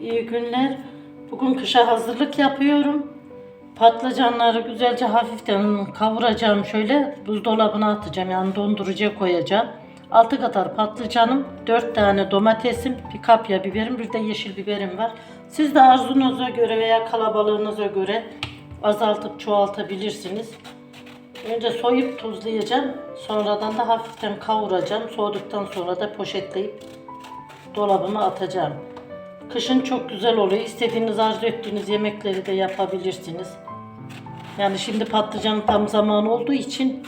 İyi günler. Bugün kışa hazırlık yapıyorum. Patlıcanları güzelce hafiften kavuracağım şöyle buzdolabına atacağım yani dondurucuya koyacağım. 6 kadar patlıcanım, 4 tane domatesim, bir kapya biberim, bir de yeşil biberim var. Siz de arzunuza göre veya kalabalığınıza göre azaltıp çoğaltabilirsiniz. Önce soyup tuzlayacağım. Sonradan da hafiften kavuracağım. Soğuduktan sonra da poşetleyip dolabıma atacağım. Kışın çok güzel oluyor. İstediğiniz arzu ettiğiniz yemekleri de yapabilirsiniz. Yani şimdi patlıcanın tam zamanı olduğu için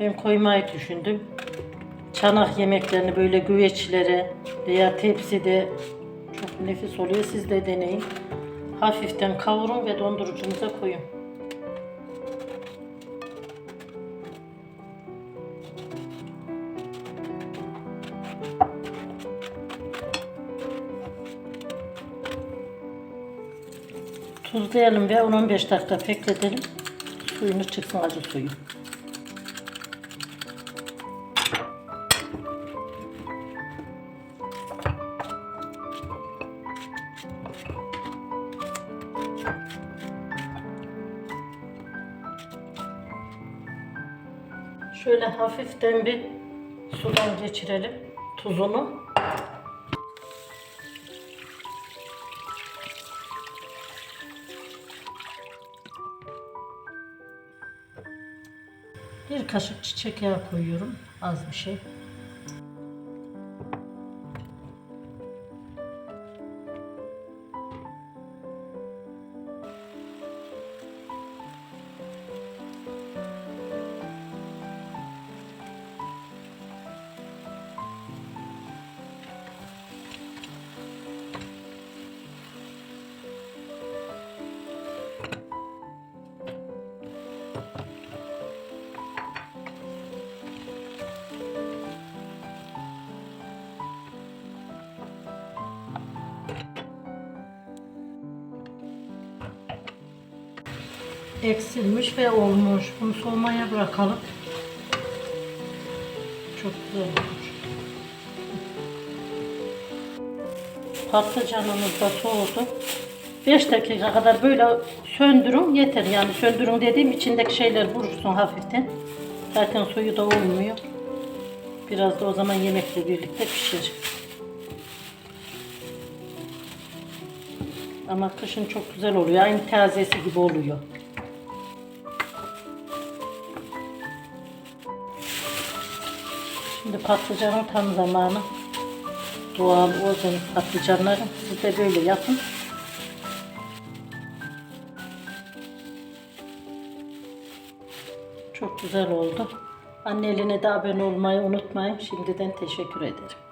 ben koymayı düşündüm. Çanak yemeklerini böyle güveçlere veya tepside çok nefis oluyor. Siz de deneyin. Hafiften kavurun ve dondurucunuza koyun. Tuzlayalım ve 10-15 dakika bekletelim. Suyunu çıksın acı suyu. Şöyle hafiften bir sudan geçirelim tuzunu. Bir kaşık çiçek yağı koyuyorum. Az bir şey. Eksilmiş ve olmuş. Bunu soğumaya bırakalım. Çok güzel olmuş. Patlıcanımız da soğudu. 5 dakika kadar böyle söndürün yeter. Yani söndürün dediğim içindeki şeyler vurursun hafiften. Zaten suyu da olmuyor. Biraz da o zaman yemekle birlikte pişir. Ama kışın çok güzel oluyor. Aynı tazesi gibi oluyor. Şimdi patlıcanın tam zamanı. Doğal organik patlıcanları. Siz de böyle yapın. Çok güzel oldu. Anne eline de abone olmayı unutmayın. Şimdiden teşekkür ederim.